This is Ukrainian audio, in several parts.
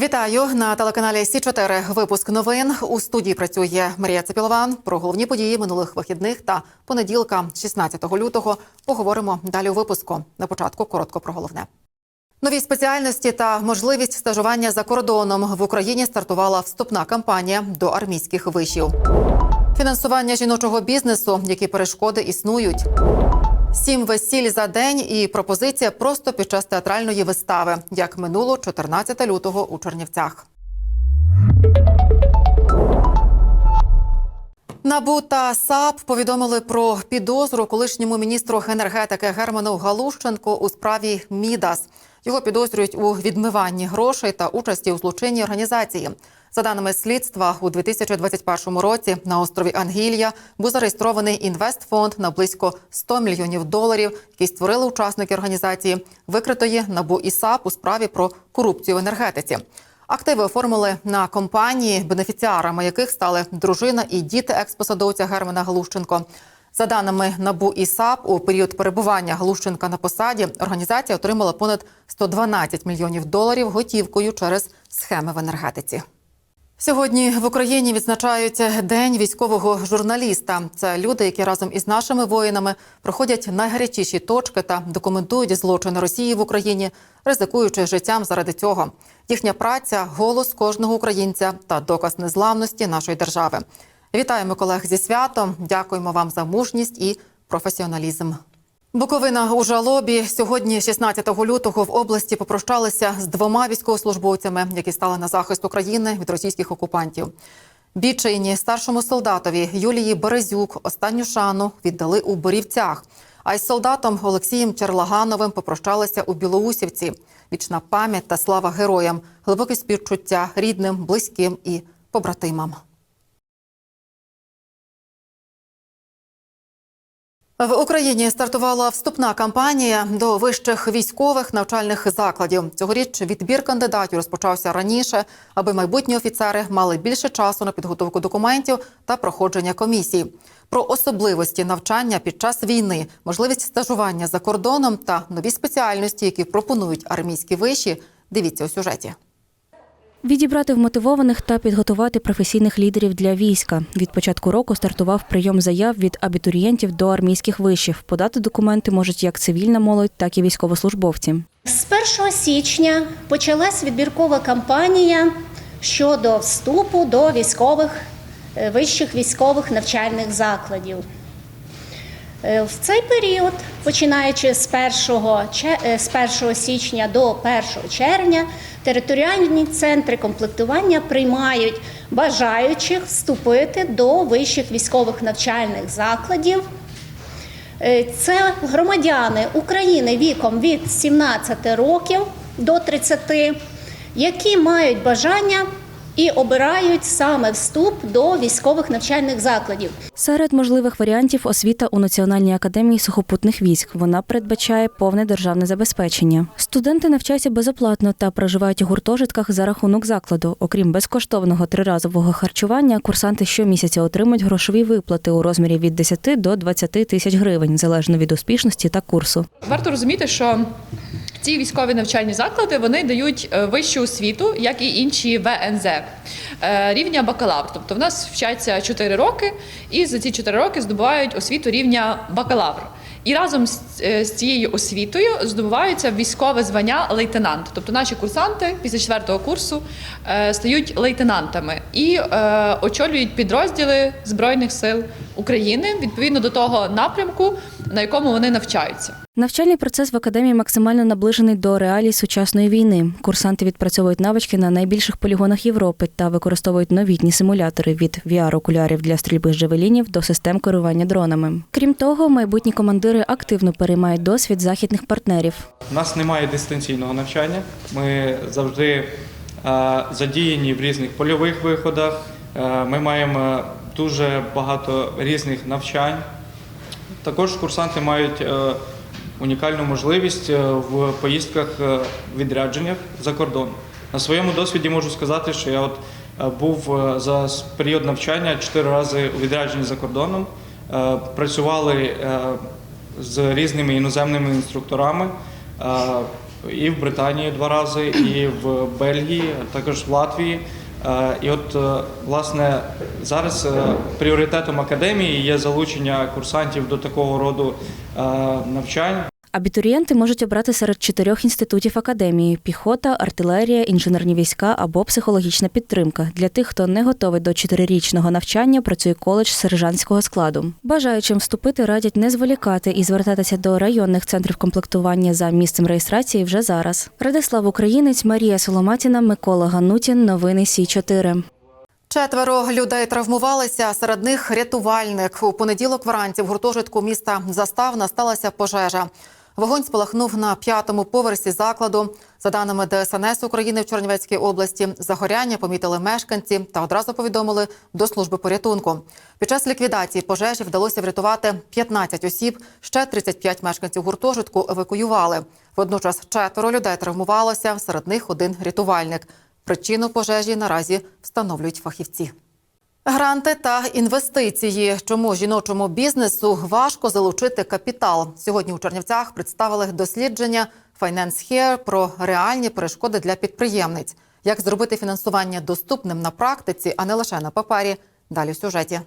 Вітаю на телеканалі Сі 4 Випуск новин у студії працює Марія Цепілован. Про головні події минулих вихідних та понеділка, 16 лютого, поговоримо далі у випуску. На початку коротко про головне. Нові спеціальності та можливість стажування за кордоном в Україні стартувала вступна кампанія до армійських вишів. Фінансування жіночого бізнесу, які перешкоди існують. Сім весіль за день і пропозиція просто під час театральної вистави, як минуло 14 лютого у Чернівцях. НАБУ та САП повідомили про підозру колишньому міністру енергетики Герману Галущенку у справі Мідас. Його підозрюють у відмиванні грошей та участі у злочинній організації. За даними слідства, у 2021 році на острові Ангілія був зареєстрований інвестфонд на близько 100 мільйонів доларів, який створили учасники організації, викритої НАБУ і САП у справі про корупцію в енергетиці. Активи оформили на компанії, бенефіціарами яких стали дружина і діти експосадовця Германа Галущенко. За даними НАБУ і САП, у період перебування Галущенка на посаді організація отримала понад 112 мільйонів доларів готівкою через схеми в енергетиці. Сьогодні в Україні відзначають день військового журналіста. Це люди, які разом із нашими воїнами проходять найгарячіші точки та документують злочини Росії в Україні, ризикуючи життям заради цього. Їхня праця голос кожного українця та доказ незламності нашої держави. Вітаємо колег зі святом. Дякуємо вам за мужність і професіоналізм. Буковина у жалобі сьогодні, 16 лютого, в області попрощалися з двома військовослужбовцями, які стали на захист України від російських окупантів. Бічейні старшому солдатові Юлії Березюк останню шану віддали у Борівцях. А із солдатом Олексієм Черлагановим попрощалися у Білоусівці. Вічна пам'ять та слава героям, глибоке співчуття рідним, близьким і побратимам. В Україні стартувала вступна кампанія до вищих військових навчальних закладів. Цьогоріч відбір кандидатів розпочався раніше, аби майбутні офіцери мали більше часу на підготовку документів та проходження комісій. Про особливості навчання під час війни, можливість стажування за кордоном та нові спеціальності, які пропонують армійські виші. Дивіться у сюжеті. Відібрати вмотивованих та підготувати професійних лідерів для війська. Від початку року стартував прийом заяв від абітурієнтів до армійських вишів. Подати документи можуть як цивільна молодь, так і військовослужбовці. З 1 січня почалась відбіркова кампанія щодо вступу до військових е, вищих військових навчальних закладів. Е, В цей період, починаючи з 1, че- е, з 1 січня до 1 червня, територіальні центри комплектування приймають бажаючих вступити до вищих військових навчальних закладів. Е, Це громадяни України віком від 17 років до 30, які мають бажання і обирають саме вступ до військових навчальних закладів. Серед можливих варіантів освіта у Національній академії сухопутних військ. Вона передбачає повне державне забезпечення. Студенти навчаються безоплатно та проживають у гуртожитках за рахунок закладу. Окрім безкоштовного триразового харчування, курсанти щомісяця отримують грошові виплати у розмірі від 10 до 20 тисяч гривень, залежно від успішності та курсу. Варто розуміти, що ці військові навчальні заклади вони дають е, вищу освіту, як і інші ВНЗ е, рівня бакалавр. Тобто в нас вчаться 4 роки, і за ці 4 роки здобувають освіту рівня бакалавр. І разом з, е, цією освітою здобуваються військове звання лейтенант. Тобто наші курсанти після четвертого курсу стають лейтенантами і очолюють підрозділи Збройних сил України відповідно до того напрямку, на якому вони навчаються. Навчальний процес в академії максимально наближений до реалій сучасної війни. Курсанти відпрацьовують навички на найбільших полігонах Європи та використовують новітні симулятори від VR-окулярів для стрільби з джавелінів до систем керування дронами. Крім того, майбутні командири активно переймають досвід західних партнерів. У нас немає дистанційного навчання. Ми завжди е, задіяні в різних польових виходах. Е, Ми маємо дуже багато різних навчань. Також курсанти мають е, унікальну можливість е, в поїздках е, відрядженнях за кордон. На своєму досвіді можу сказати, що я от е, був за період навчання чотири рази у відрядженні за кордоном. Працювали з різними іноземними інструкторами. І в Британії два рази, і в Бельгії, а також в Латвії. Е, І от е, власне зараз е, пріоритетом академії є залучення курсантів до такого роду навчань. Абітурієнти можуть обрати серед чотирьох інститутів академії: піхота, артилерія, інженерні війська або психологічна підтримка. Для тих, хто не готовий до чотирирічного навчання, працює коледж сержантського складу. Бажаючим вступити радять не зволікати і звертатися до районних центрів комплектування за місцем реєстрації вже зараз. Радислав Українець, Марія Соломатіна, Микола Ганутін. Новини Сі 4 Четверо людей травмувалися. Серед них рятувальник. У понеділок вранці в гуртожитку міста Заставна сталася пожежа. Вогонь спалахнув на п'ятому поверсі закладу. За даними ДСНС України в Чернівецькій області, загоряння помітили мешканці та одразу повідомили до служби порятунку. Під час ліквідації пожежі вдалося врятувати 15 осіб. Ще 35 мешканців гуртожитку евакуювали. Водночас четверо людей травмувалося. Серед них один рятувальник. Причину пожежі наразі встановлюють фахівці. Гранти та інвестиції. Чому жіночому бізнесу важко залучити капітал? Сьогодні у Чернівцях представили дослідження Finance Here про реальні перешкоди для підприємниць. Як зробити фінансування доступним на практиці, а не лише на папері? Далі в сюжеті.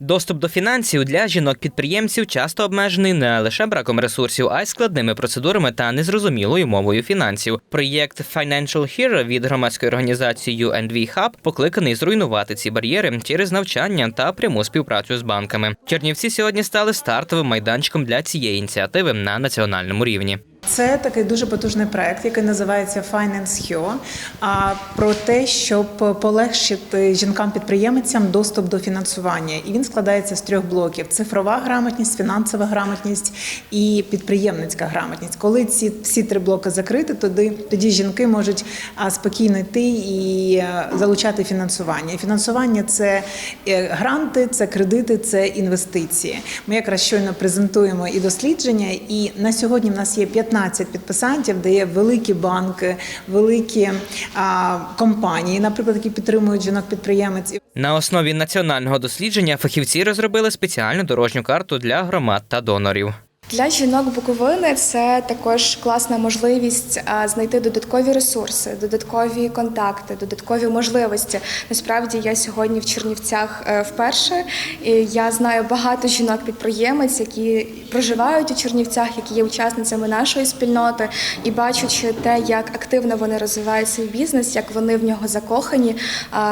Доступ до фінансів для жінок-підприємців часто обмежений не лише браком ресурсів, а й складними процедурами та незрозумілою мовою фінансів. Проєкт Financial Hero від громадської організації UNV Hub покликаний зруйнувати ці бар'єри через навчання та пряму співпрацю з банками. Чернівці сьогодні стали стартовим майданчиком для цієї ініціативи на національному рівні. Це такий дуже потужний проект, який називається Finance а про те, щоб полегшити жінкам-підприємцям доступ до фінансування. І він складається з трьох блоків: цифрова грамотність, фінансова грамотність і підприємницька грамотність. Коли ці всі три блоки закриті, тоді тоді жінки можуть спокійно йти і е, залучати фінансування. І фінансування це е, гранти, це кредити, це інвестиції. Ми якраз щойно презентуємо і дослідження, і на сьогодні в нас є 15 підписантів, де є великі банки, великі а, компанії, наприклад, які підтримують жінок-підприємець. На основі національного дослідження фахівці розробили спеціальну дорожню карту для громад та донорів. Для жінок Буковини це також класна можливість знайти додаткові ресурси, додаткові контакти, додаткові можливості. Насправді я сьогодні в Чернівцях е, вперше. І я знаю багато жінок-підприємець, які проживають у Чернівцях, які є учасницями нашої спільноти, і бачучи те, як активно вони розвивають свій бізнес, як вони в нього закохані.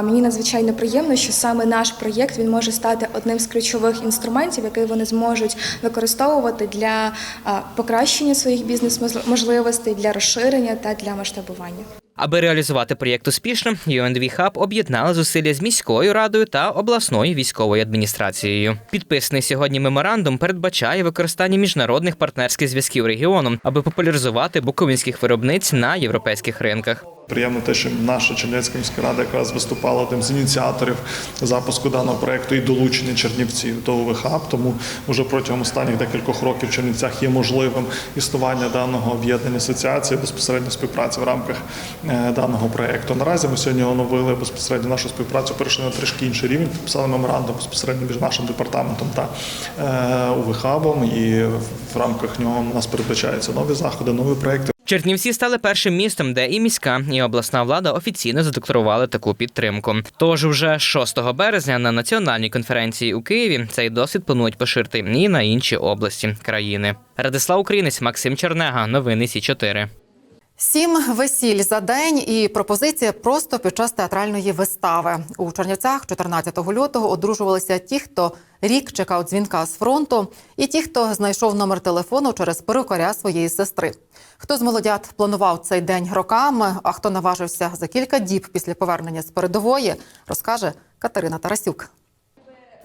Мені надзвичайно приємно, що саме наш проєкт він може стати одним з ключових інструментів, який вони зможуть використовувати для а, покращення своїх бізнес-можливостей, для розширення та для масштабування. Аби реалізувати проєкт успішно, UNV Hub об'єднали зусилля з міською радою та обласною військовою адміністрацією. Підписаний сьогодні меморандум передбачає використання міжнародних партнерських зв'язків регіону, аби популяризувати буковинських виробниць на європейських ринках. Приємно те, що наша Чернівецька міська рада якраз виступала одним з ініціаторів запуску даного проекту і долучення Чернівців до ОВХАБ. Тому вже протягом останніх декількох років в Чернівцях є можливим існування даного об'єднання асоціації безпосередньо співпраці в рамках е, даного проекту. Наразі ми сьогодні оновили безпосередньо нашу співпрацю, перейшли на трішки інший рівень, підписали меморандум безпосередньо між нашим департаментом та е, ОВХАБом. І в рамках нього у нас передбачаються нові заходи, нові проекти. Чернівці стали першим містом, де і міська, і обласна влада офіційно задекларували таку підтримку. Тож вже 6 березня на національній конференції у Києві цей досвід планують поширити і на інші області країни. Радислав Українець, Максим Чернега, новини Сі 4 Сім весіль за день і пропозиція просто під час театральної вистави. У Чернівцях 14 лютого одружувалися ті, хто рік чекав дзвінка з фронту, і ті, хто знайшов номер телефону через перукаря своєї сестри. Хто з молодят планував цей день роками, а хто наважився за кілька діб після повернення з передової, розкаже Катерина Тарасюк.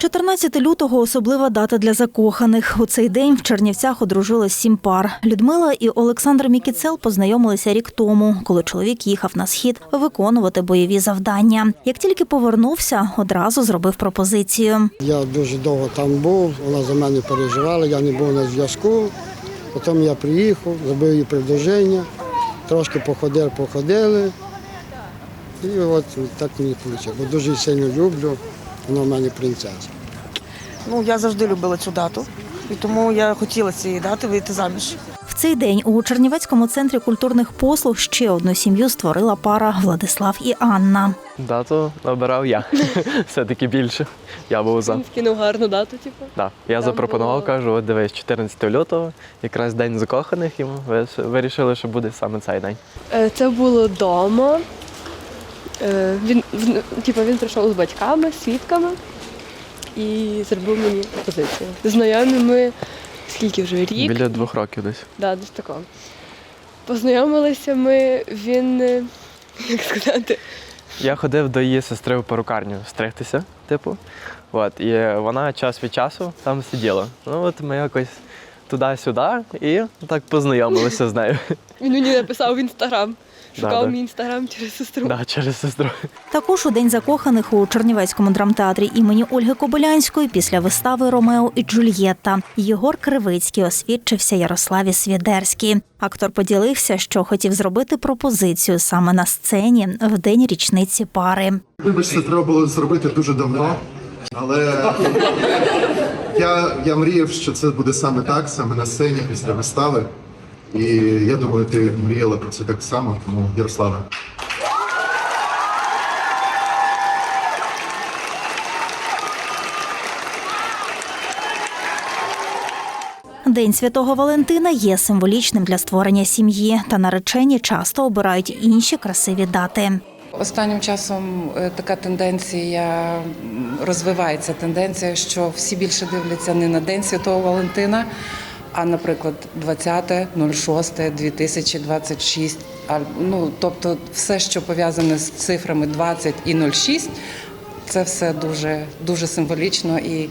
14 лютого особлива дата для закоханих. У цей день в Чернівцях одружилось сім пар. Людмила і Олександр Мікіцел познайомилися рік тому, коли чоловік їхав на схід виконувати бойові завдання. Як тільки повернувся, одразу зробив пропозицію. Я дуже довго там був, вона за мене переживала, я не був на зв'язку. Потім я приїхав, зробив їй предложення, трошки походили, походили. І от так мені вийшло. Бо дуже сильно люблю, вона в мене принцеса. Ну, я завжди любила цю дату. І тому я хотіла цієї дати вийти заміж. В цей день у Чернівецькому центрі культурних послуг ще одну сім'ю створила пара Владислав і Анна. Дату обирав я. Все-таки більше. Я був за. Кинув гарну дату, типу. Да. Я Там запропонував, було- кажу, от дивись, 14 лютого, якраз день закоханих, і ми вирішили, що буде саме цей день. Е, Це було вдома. Е, Він, типу, він прийшов з батьками, свідками і зробив мені пропозицію. Знайомі ми скільки вже рік? Біля двох років десь. Да, десь такого. Познайомилися ми, він, е, як сказати, Я ходив до її сестри в перукарню стригтися, типу. От, і вона час від часу там сиділа. Ну от ми якось туди-сюди і так познайомилися з нею. він мені написав в інстаграм. Шукав Да, мій інстаграм через сестру. Да, через сестру. Також у день закоханих у Чернівецькому драмтеатрі імені Ольги Кобилянської після вистави Ромео і Джульєтта Єгор Кривицький освідчився Ярославі Свідерській. Актор поділився, що хотів зробити пропозицію саме на сцені в день річниці пари. Вибачте, треба було зробити дуже давно, але я, я мріяв, що це буде саме так, саме на сцені після вистави. І я думаю, ти мріяла про це так само, тому Ярославе. День святого Валентина є символічним для створення сім'ї, та наречені часто обирають інші красиві дати. Останнім часом е, така тенденція розвивається тенденція, що всі більше дивляться не на День Святого Валентина, а, наприклад, 20.06.2026. А, Ну, тобто, все, що пов'язане з цифрами 20 і 06, це все дуже, дуже символічно. І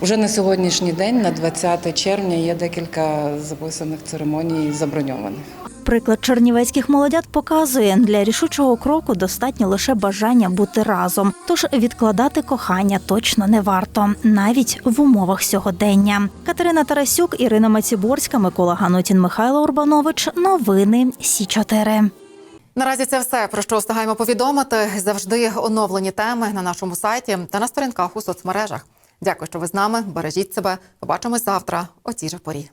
вже на сьогоднішній день, на 20 червня, є декілька записаних церемоній заброньованих. Приклад чернівецьких молодят показує, для рішучого кроку достатньо лише бажання бути разом. Тож відкладати кохання точно не варто, навіть в умовах сьогодення. Катерина Тарасюк, Ірина Маціборська, Микола Ганутін, Михайло Урбанович. Новини Сі 4 Наразі це все про що встигаємо повідомити. Завжди оновлені теми на нашому сайті та на сторінках у соцмережах. Дякую, що ви з нами. Бережіть себе. Побачимось завтра о цій же порі.